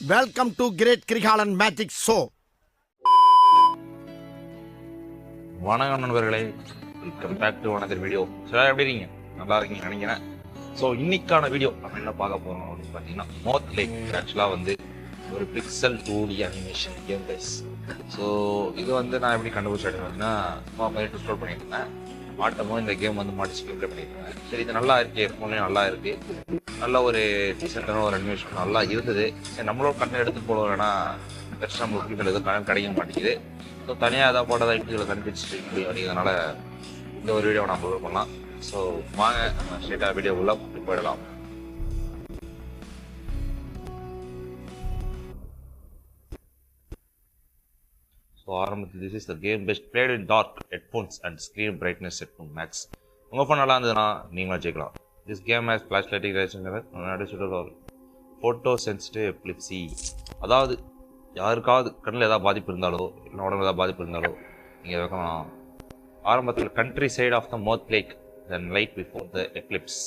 Welcome to great Kirikalan magic show வணக்கம் நண்பர்களே. Welcome back to another video sir எப்படி இருக்கீங்க? நல்லா இருக்கீங்க நினைக்கிறேன். ஸோ இன்னைக்கான வீடியோ நம்ம என்ன பார்க்க போறோம் அப்படின்னு பார்த்தீங்கன்னா மோத் லேக் ஆக்சுவலாக வந்து ஒரு pixel two D animation game guys so இது வந்து நான் எப்படி கண்டுபிடிச்சேன் பார்த்தீங்கன்னா சும்மா பண்ணிட்டு ஸ்டோர் பண்ணியிருந்தேன் மாட்டும் போது இந்த கேம் வந்து மாட்டி ஸ்கிப் பண்ணியிருக்காங்க சரி இது நல்லா இருக்கு ஃபோன்லேயும் நல்லா இருக்கு. நல்ல ஒரு டீசெண்டான ஒரு அனிமேஷன் நல்லா இருந்தது. சரி நம்மளோட கண்ணை எடுத்து போடுவோம்னா பெருசாக நம்மளுக்கு ஃபிலிமில் எதுவும் கடன் கிடைக்க மாட்டேங்குது. ஸோ தனியாக எதாவது போட்டதை யூடியூப்ல கண்டுபிடிச்சிட்டு முடியும் அப்படிங்கிறதுனால இந்த ஒரு வீடியோவை நான் அப்லோட் பண்ணலாம். ஸோ வாங்க நம்ம ஸ்ட்ரெயிட்டாக வீடியோ உள்ள போயிடலாம். ஸோ ஆரம்பத்தில் this is the game best played in dark headphones and screen brightness set max உங்கள் ஃபோன் நல்லா இருந்ததுன்னா நீங்களும் ஜெயிக்கலாம். This game has flash lighting முன்னாடி ஃபோட்டோ சென்சிட்டிவ் எப்ளிப்சி அதாவது யாருக்காவது கண்ணில் ஏதாவது பாதிப்பு இருந்தாலோ இல்லை உடம்புல ஏதாவது பாதிப்பு இருந்தாலோ நீங்கள் வைக்கலாம். ஆரம்பத்தில் side of the moth lake then light before the eclipse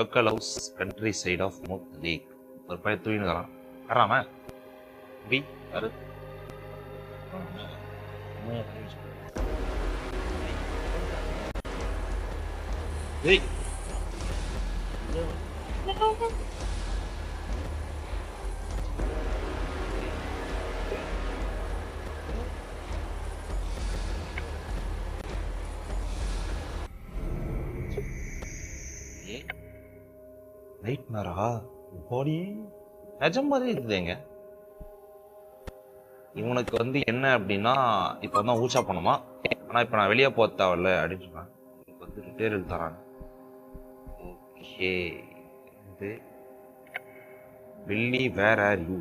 yokel house countryside of moth lake ஒரு பையன் தூங்கினுக்கிறான். வராம பி யாரு ஏய் நைட் நேரா பாடி நிஜம் மாதிரி இருக்குதுங்க இவனுக்கு வந்து என்ன அப்படின்னா இப்போ தான் ஊச்சா பண்ணுமா? ஆனால் இப்போ நான் வெளியே போக தேவையில்ல அப்படின்னு சொன்னேன் எனக்கு வந்து பேர் தராங்க. ஓகே வந்து வில்லி வேர் ஆர் யூ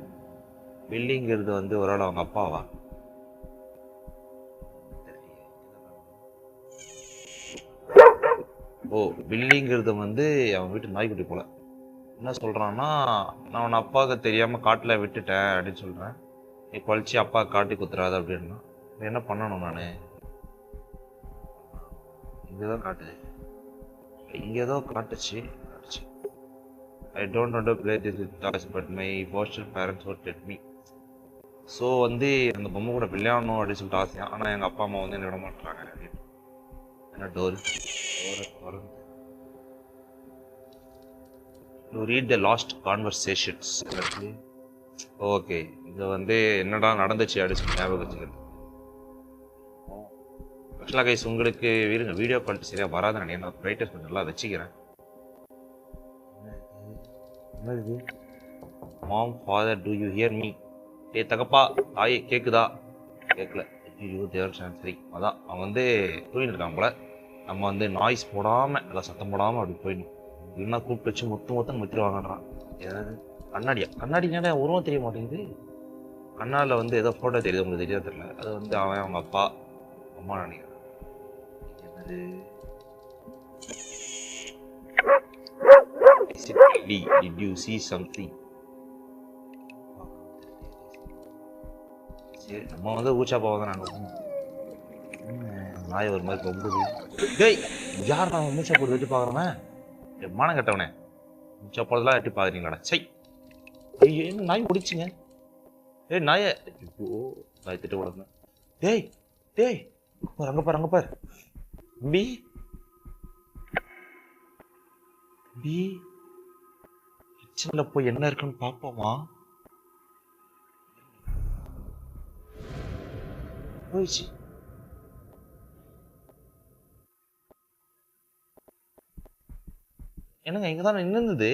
வில்லிங்கிறது வந்து ஒரு ஆள் அவங்க அப்பாவா? ஓ வில்லிங்கிறது வந்து அவன் வீட்டு நாய்க்குட்டி போல. என்ன சொல்கிறான்னா நான் உன் அப்பாவுக்கு தெரியாமல் காட்டில் விட்டுட்டேன் அப்படின்னு சொல்கிறேன் நீ குழச்சி அப்பா காட்டி குத்துறாத அப்படின்னா என்ன பண்ணணும் நான்? இங்கதான் காட்டுது இங்க ஏதோ காட்டுச்சு. காட்டுச்சு I don't want to play this with toys but my poster parents would dead me. So வந்து அந்த பொம்மை கூட விளையாடணும் அப்படின்னு சொல்லிட்டு ஆசையா? ஆனால் எங்கள் அப்பா அம்மா வந்து என்ன விட மாட்டாங்க அப்படின்னு என்ன டோர் திறந்து. To read the last conversations okay. இது வந்து என்னடா நடந்துச்சு சொல்லி ஞாபகம் வச்சுக்கிறது ஆக்சுவலாக கைஸ் உங்களுக்கு வீருங்க வீடியோ குவாலிட்டி சரியாக வராது நான் என்ன பிரைட்னஸ் கொஞ்சம் நல்லா வச்சுக்கிறேன். Mom father do you hear me ஏ தகப்பா தாயே கேக்குதா? கேட்கல ஐயோ தேவர் சரி அதான் அவன் வந்து தூங்கிட்டு இருக்கான் போல. நம்ம வந்து நாய்ஸ் போடாம நல்லா சத்தம் போடாம அப்படி போயிடணும். இல்லைன்னா கூப்பிட்டு வச்சு மொத்த மொத்தம் முத்திருவாங்கன்றான் ஏதாவது கண்ணாடியா? கண்ணாடி என்னடா உருவம் தெரிய மாட்டேங்குது. கண்ணாடில் வந்து ஏதோ ஃபோட்டோ தெரியுது உங்களுக்கு தெரியாது தெரியல. அது வந்து அவன் அவங்க அப்பா அம்மா நினைக்கிறேன் என்னது? டி it really? Did you சரி நம்ம வந்து ஊச்சா போவாங்க நாங்கள் நாய் ஒரு மாதிரி கொம்புது டேய் யார் நான் மூச்சா போட்டு வச்சு பார்க்குறவன் மானம் கட்டவனே. மூச்சா போடுறதெல்லாம் எட்டி பார்க்குறீங்களாடா சை. ஐயோ என்ன நாய் முடிச்சுங்க ஏய் நாய. ஐயோ நாய் திட்ட விடுங்க டேய் டேய். அங்கே பாரு அங்கே பாரு. பி. பி. கிச்சனில் போய் என்ன இருக்குன்னு பார்ப்போமா? போயிடுச்சு. என்னங்க இங்க தான் நின்னுது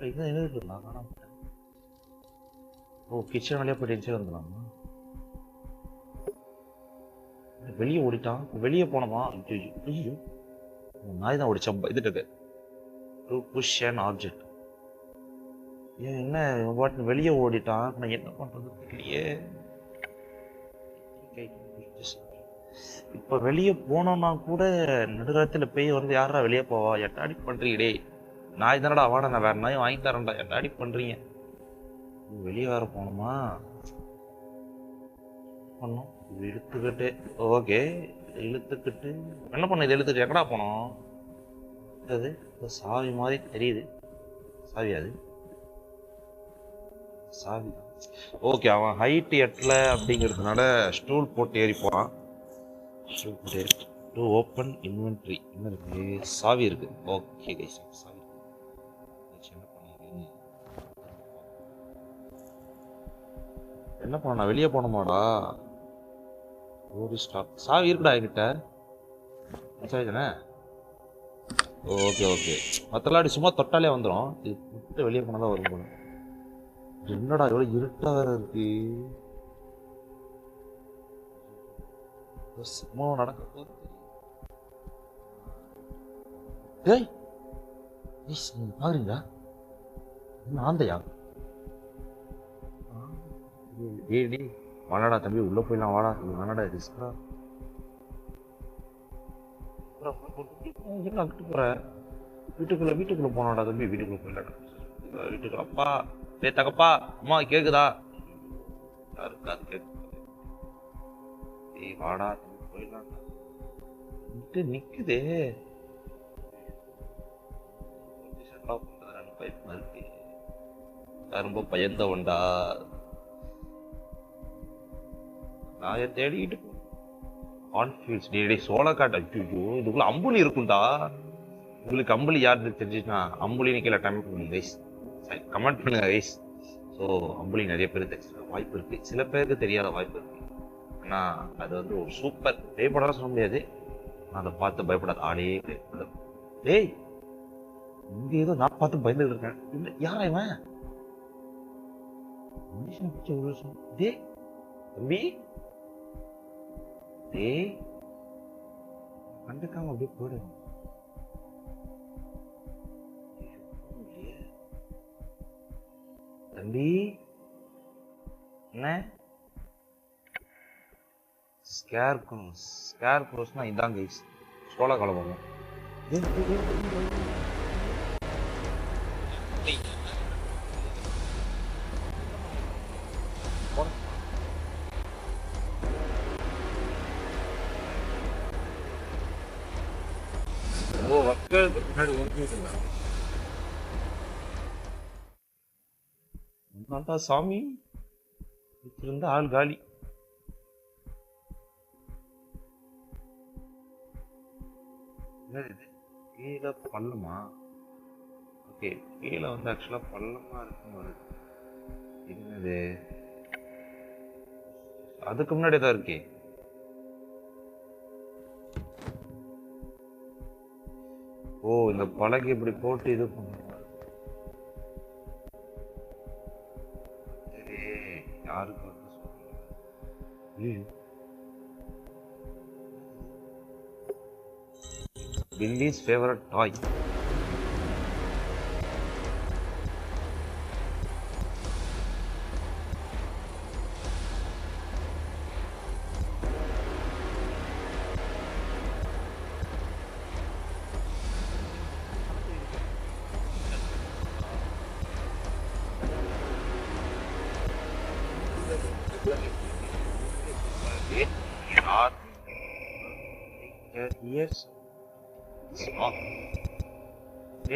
இங்க எழுதிட்டு இருந்தா காணாம போயிட்டேன். ஓ கிச்சன் வழியாக போயிட்டு என்ஜாய் வந்துடலாமா வெளியே ஓடிட்டான் வெளியே போனோமா ஐயோ நாய் தான் ஓடிச்சான் இதுட்டு டு புஷ் அண்ட் ஆப்ஜெக்ட் ஏன் என்ன பாட்டு வெளியே ஓடிட்டான் நான் என்ன பண்ணுறது தெரியலையே இப்ப வெளியே போனோம்னா கூட நடுராத்திரில பேய் வந்து யாரா வெளியே போவா எட்டாடி பண்றீங்களே நான் இதனடா வாடா நான் வேற நாயும் வாங்கி தரேன்டா. எட்டாடி பண்றீங்க? வெளியே வேற போகணுமா? பண்ணோம் இழுத்துக்கிட்டு ஓகே. இழுத்துக்கிட்டு. என்ன பண்ண இது இழுத்துட்டு எக்கடா போனோம்? அது சாவி மாதிரி தெரியுது. சாவி அது? சாவி. ஓகே அவன் ஹைட் எட்டில் அப்படிங்கிறதுனால ஸ்டூல் போட்டு ஏறி போகிறான் ஸ்டூல் போட்டு ஏறி டு ஓப்பன் இன்வென்ட்ரி என்ன இருக்கு? சாவி இருக்குது ஓகே கைஸ் சாவி வச்சு என்ன பண்ணுறது? என்ன பண்ண வெளியே போனோமாடா ஒரு ஸ்டாப் சாவி இருக்குடா என்கிட்ட. சாவி ஓகே ஓகே மற்றலாடி சும்மா தொட்டாலே வந்துடும் இது விட்டு வெளியே போனால் தான் வரும் போல. என்னடா இவ்வளோ இருட்டாக வேற இருக்கு. சும்மா நடக்க போகுது. ஏய், நீங்க பாக்குறீங்களா என்ன ஆந்தையா ஏ டி வாடாடா தம்பி உள்ளே போயிடலாம் வாடா. இது வாடாடா ரிஸ்கா என்ன அங்கிட்டு போற? வீட்டுக்குள்ள வீட்டுக்குள்ள போனாடா தம்பி வீட்டுக்குள்ளே போயிடலாடா வீட்டுக்கு அப்பா டேய் தகப்பா அம்மா கேட்குதா இருக்காது கேக்கு ஏய் வாடா தம்பி போயிடலாம்டா. நிற்குதே நிக்குதே செட்டா பண்றதுன்னு இருக்கு நான் ரொம்ப பயந்தவன்டா நாயை தேடிக்கிட்டு கான்ஃபியூஸ் டே டே ஐயோ இதுக்குள்ள அம்புலி இருக்கும்டா உங்களுக்கு அம்புலி யாருன்னு தெரிஞ்சுச்சுன்னா அம்புலின்னு கீழே கமெண்ட் பண்ணுங்க கைஸ் கமெண்ட் பண்ணுங்க கைஸ் ஸோ அம்புலி நிறைய பேர் தெரிஞ்சுக்க வாய்ப்பு இருக்கு சில பேருக்கு தெரியாத வாய்ப்பு இருக்கு ஆனா அது வந்து ஒரு சூப்பர் பயப்படாத சொல்ல முடியாது நான் அதை பார்த்து பயப்படாத ஆளே பயப்படாது டேய் இங்க ஏதோ நான் பார்த்து பயந்துட்டு இருக்கேன். இல்ல யாரா இவன்? மனுஷன் பிடிச்ச ஒரு வருஷம். டே தம்பி. டே கண்டுக்காம அப்படியே போடு தம்பி என்ன? ஸ்கேர் க்ரோஸ் ஸ்கேர் க்ரோஸ்னா இதான் கைஸ் சோழ கலவரம் என்னடா சாமி. இருந்த ஆள் காலி. என்னது இது? கீழே பள்ளமா ஓகே கீழே வந்து ஆக்சுவலாக பள்ளமாக இருக்கும் வருது என்னது? அதுக்கு முன்னாடி தான் இருக்கே. ஓ இந்த பழகி இப்படி போட்டு இது பண்ணுவோம் ஐயோ. பில்லிஸ் ஃபேவரட் டாய்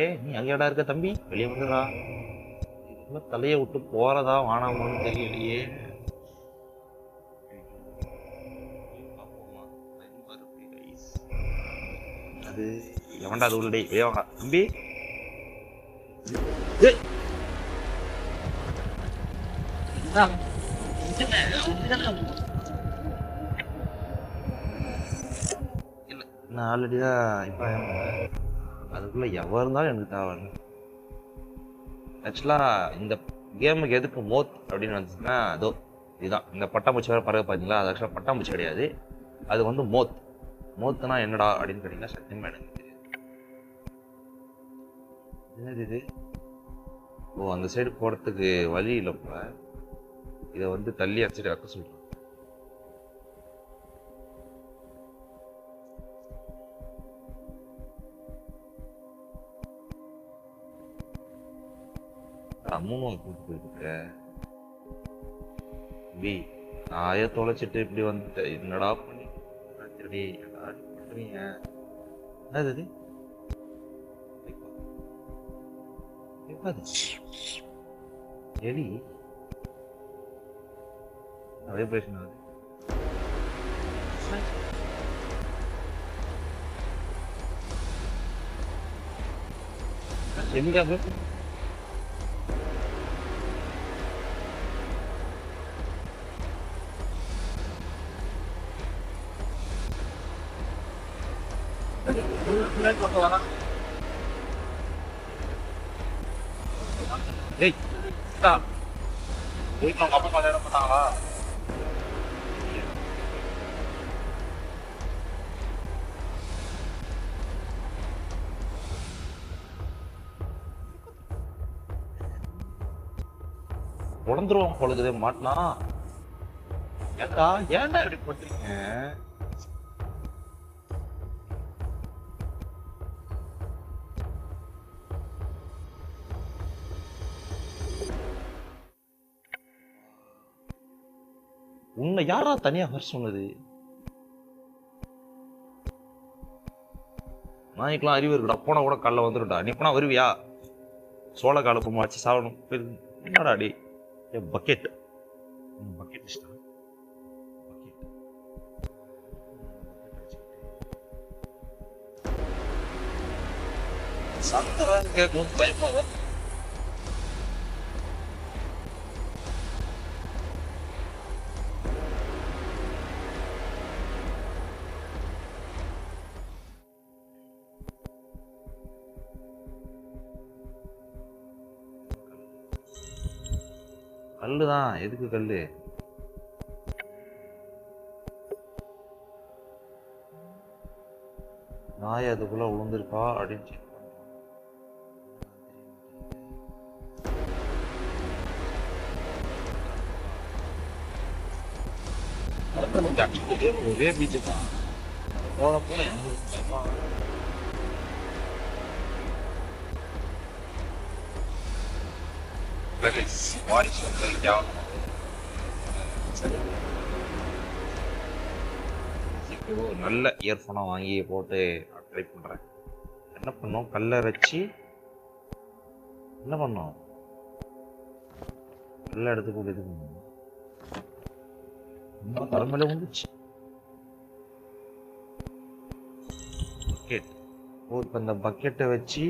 ஏய் நீ அங்கேடா இருக்க தம்பி? வெளியே வந்துடா. தலையை விட்டு போகிறதா வானாமான்னு தெரியலையே. அது எவன்டா அது உள்ளே வெளியே வாங்க. தம்பி. நான் ஆல்ரெடி தான் இப்போ அதுக்குள்ள எவர் இருந்தாலும் எனக்கு தேவை. ஆக்சுவலாக இந்த கேமுக்கு எதுக்கு மோத் அப்படின்னு வந்துச்சுன்னா அதோ இதுதான். இந்த பட்டாம்பூச்சி வேறு பறவை பார்த்தீங்களா அது ஆக்சுவலாக பட்டாம்பூச்சி கிடையாது. அது வந்து மோத். மோத்துனா என்னடா அப்படின்னு கேட்டிங்கன்னா சத்தியமாக எனக்கு தெரியாது. என்னது இது? ஓ அந்த சைடு போகிறதுக்கு வழி இல்லைப்ப இதை வந்து தள்ளி அடிச்சுட்டு வைக்க சொல்கிறேன் அம்மனும் கூட்டு போயிருக்க பி நாயை தொலைச்சிட்டு இப்படி வந்துட்டேன் என்னடா பண்ணி டேய், என்னடா என்னது இது? எலி வைப்ரேஷன் ஆகுது எங்க இந்தா. வீட்டுல உங்க அப்பா கல்யாணம் பண்ணாங்களா உடந்துருவான் பொழுது மாட்டினா ஏண்டா ஏன்டா இப்படி பண்றீங்க உன்னை யாரா தனியா வர சொன்னது? நாய்க்கெல்லாம் அறிவு இருக்குடா. போனா கூட கல்ல வந்துருடா நீ போனா வருவியா? சோள காலப்பமா வச்சு சாவணும் என்னடா என்னடா என் பக்கெட் பக்கெட் சத்தம் கேட்கும் கல்லு தான். எதுக்கு கல்லு? நாய் அதுக்குள்ள விழுந்திருக்கா அப்படின்னு ஒரே பீச்சு தான். போன போன வாரிசு வந்து இப்போ நல்ல இயர்ஃபோனை வாங்கி போட்டு ட்ரை பண்ணுறேன் என்ன பண்ணோம்? கல்லை வச்சு என்ன பண்ணோம்? கல்லை எடுத்து போட்டு இது பண்ணோம். ரொம்ப தலைமையில வந்துச்சு. பக்கெட் ஓ இப்போ இந்த பக்கெட்டை வச்சு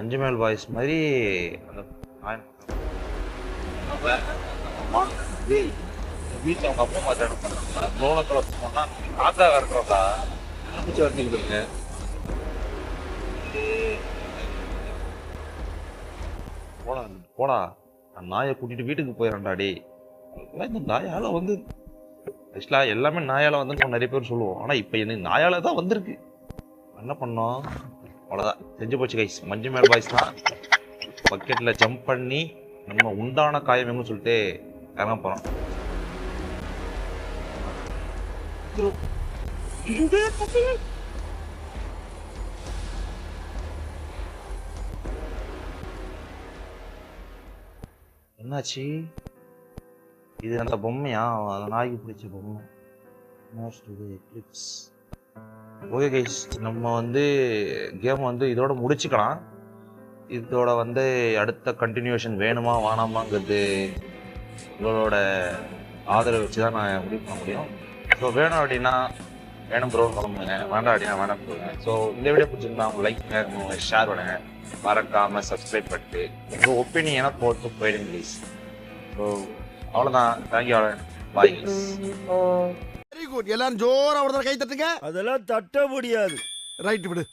அஞ்சு மேல் பாய்ஸ் மாதிரி அந்த நாய் வீட்டில் அவங்க அப்பா மாட்டாங்க லோனத்தில் போனா ஆத்தா இருக்கிறதா பிடிச்சி வந்துருக்குங்க போடா போடா நான் நாயை கூட்டிட்டு வீட்டுக்கு போயிடறேன்டா இந்த நாயால வந்து ஆக்சுவலாக எல்லாமே நாயால வந்து நிறைய பேர் சொல்லுவோம். ஆனால் இப்போ எனக்கு நாயால தான் வந்திருக்கு. என்ன பண்ணோம்? அவ்வளோதான் செஞ்சு போச்சு கைஸ் மஞ்சு மேல் பாய்ஸ் தான். பக்கெட்டில் ஜம்ப் பண்ணி நம்ம உண்டான காயமேன்னு சொல்லிட்டு இறங்க போகிறோம் என்னாச்சு? இது அந்த பொம்மையா? அந்த நாய்க்கு பிடிச்ச பொம்மை. மோஸ்ட் இது எக்லிப்ஸ் ஓகே கைஸ் நம்ம வந்து கேம் வந்து இதோட முடிச்சுக்கலாம். இதோட வந்து அடுத்த கண்டினியூஷன் வேணுமா வேணாமாங்கிறது உங்களோட ஆதரவு வச்சு தான் நான் முடிவு பண்ண முடியும். ஸோ வேணும் அப்படின்னா வேணும் ப்ரோ சொல்லுங்க வேண்டாம் அப்படின்னா வேணாம் சொல்லுங்க. ஸோ இந்த வீடியோ பிடிச்சிருந்தா உங்க லைக் பண்ணுங்க ஷேர் பண்ணுங்க. மறக்காம சப்ஸ்கிரைப் பண்ணிட்டு உங்கள் ஒப்பீனியனை போட்டு போயிடுங்க ப்ளீஸ் ஸோ அவ்வளோதான் thank you bye very good எல்லாரும் ஜோரா ஒரு தடவை கை தட்டுங்க. அதெல்லாம் தட்ட முடியாது. ரைட் விடு.